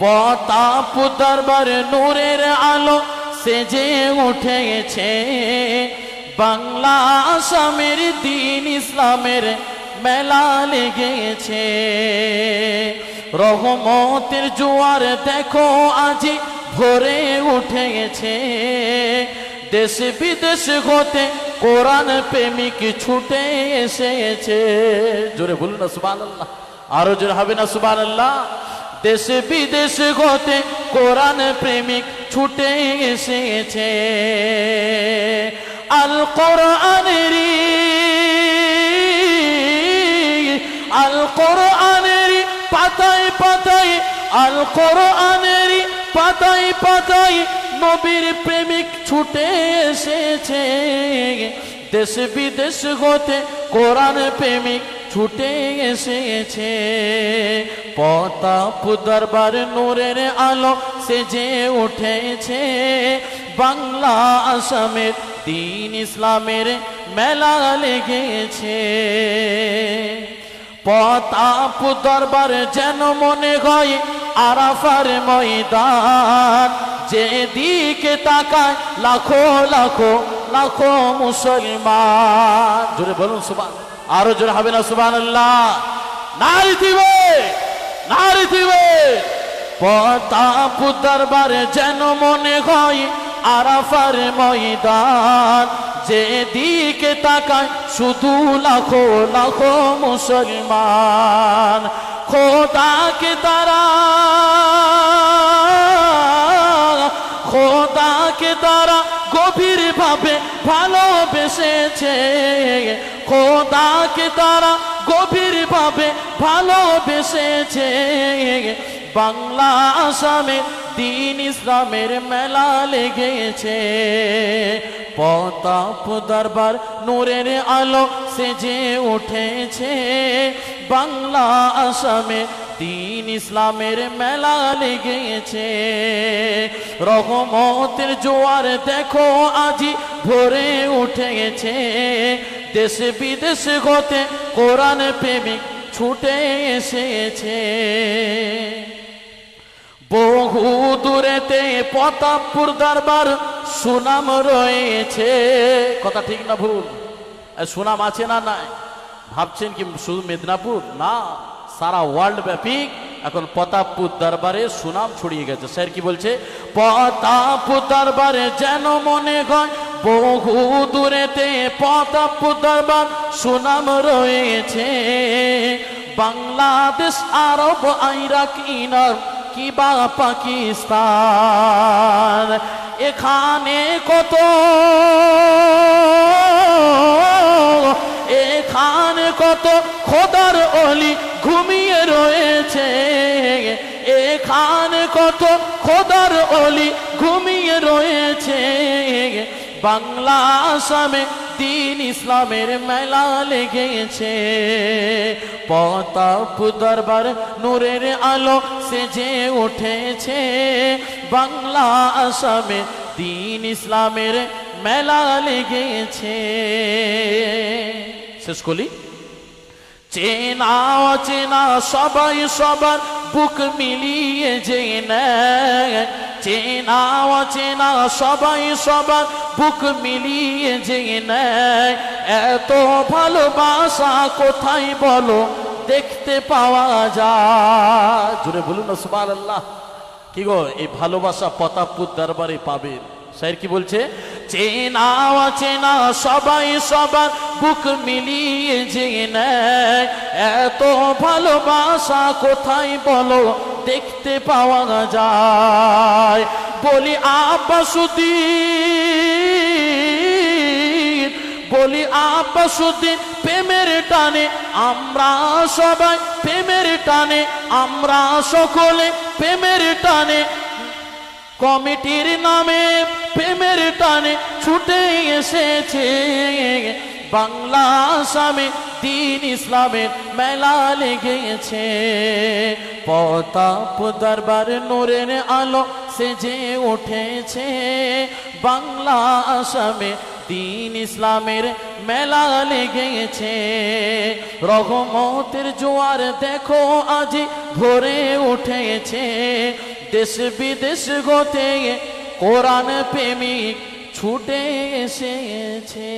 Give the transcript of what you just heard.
পতাপ দরবার নূরের আলো সেজে উঠেছে। বাংলা আসামের দিন ইসলামের মেলা লেগেছে। রহমতের জোয়ার দেখো আজি ভরে উঠেছে। দেশ বিদেশ হতে কোরআন প্রেমিক ছুটে এসেছে। জোরে বলুন না সুবান আল্লাহ আরও জোরে হবে না সুবান আল্লাহ দেশে বিদেশ হতে কোরআন প্রেমিক ছুটে এসেছে। আল কোরআনেরই আল কোরআনেরই পাতায় পাতায়, আল কোরআনেরই পাতায় পাতায় নবীর প্রেমিক ছুটে এসেছে। দেশ বিদেশ হতে কোরআন প্রেমিক ছুটে এসেছে। পতাপ দরবার নূরের আলো সেজে উঠেছে। বাংলা আসামের দিন ইসলামের মেলা লেগেছে। পতাপ দরবার যেন মনে হয় আরাফার ময়দান। যেদিকে তাকায় লাখো লাখো লাখো মুসলমান। জোরে বলুন সুবান আরও জোরে হবে না সুবান আল্লাহ নারী দিবে নারী দিবে। পতাপ দরবারে যেন মনে হয় আরাফার ময়দান। যেদিকে তাকায় শুধু লাখো লাখো মুসলমান। খোদাকে তারা খোদাকে তারা গভীর ভাবে ভালোবেসেছে। খোদাকে তারা গভীর ভাবে ভালোবেসেছে। বাংলা আসামে দিন ইসলামের মেলা লেগেছে। পতাপ দরবার নূরের আলো সেজে উঠেছে। বাংলা আসামে দিন ইসলামের মেলা লেগেছে। রহমতের জোয়ার দেখো আজি ভরে উঠেছে। দেশে বিদেশে হতে কোরআন প্রেমিক ছুটে এসেছে। বহু দূরেতে প্রতাপপুর দরবার সুনাম রয়েছে। কথা ঠিক না ভুল? সুনাম আছে না নাই? ভাবছেন কি শুধু মেদিনীপুর? না, সারা ওয়ার্ল্ড ব্যাপী এখন প্রতাপপুর দরবারে সুনাম ছড়িয়ে গেছে। স্যার কি বলছে? প্রতাপপুর দরবারে যেন মনে হয় বহু দূরেতে প্রতাপপুর দরবার সুনাম রয়েছে। বাংলাদেশ, আরব আইরাক ইনার কিবা, পাকিস্তান, এখানে কত? এখানে কত? খোদার অলি ঘুমিয়ে রয়েছে। এখানে কত? খোদার অলি ঘুমিয়ে রয়েছে। বাংলা আসামে দিন ইসলামের মেলা লেগেছে। পতাপ দরবার নূরের আলো সেজে উঠেছে। বাংলা আসামে দিন ইসলামের মেলা লেগেছে। শেষ করি চেনা অচেনা সবাই সবার বুক মিলিয়ে যে নেয় চেনা অচেনা, সবাই সবার বুক মিলিয়ে যে নেয়। এত ভালোবাসা কোথায় বলো? দেখতে পাওয়া যায়। জুড়ে বলুন না সুবাল আল্লাহ কি গো, এই ভালোবাসা প্রতাপপুর দরবারে পাবেন স্যার কি বলছে? চেনা চেনা সবাই সবার বুক মিলিয়ে যে নেয়। এত ভালোবাসা কোথায় বলো? দেখতে পাওয়া যায়। বলি, আব্বাসুদ্দিন বলি, আব্বাসুদ্দিন, প্রেমের টানে আমরা সবাই, প্রেমের টানে আমরা সকলে, প্রেমের টানে কমিটির নামে প্রেমের টানে ছুটে এসেছে। বাংলা আসামে দিন ইসলামের মেলা লেগেছে। পতাপ দরবার নূরের আলো সেজে উঠেছে। বাংলা আসামে দিন ইসলামের মেলা লেগেছে। রহমতের জোয়ার দেখো আজ ভরে উঠেছে। দেশ বিদেশ গতে কোরআন প্রেমিক ছুটে এসেছে।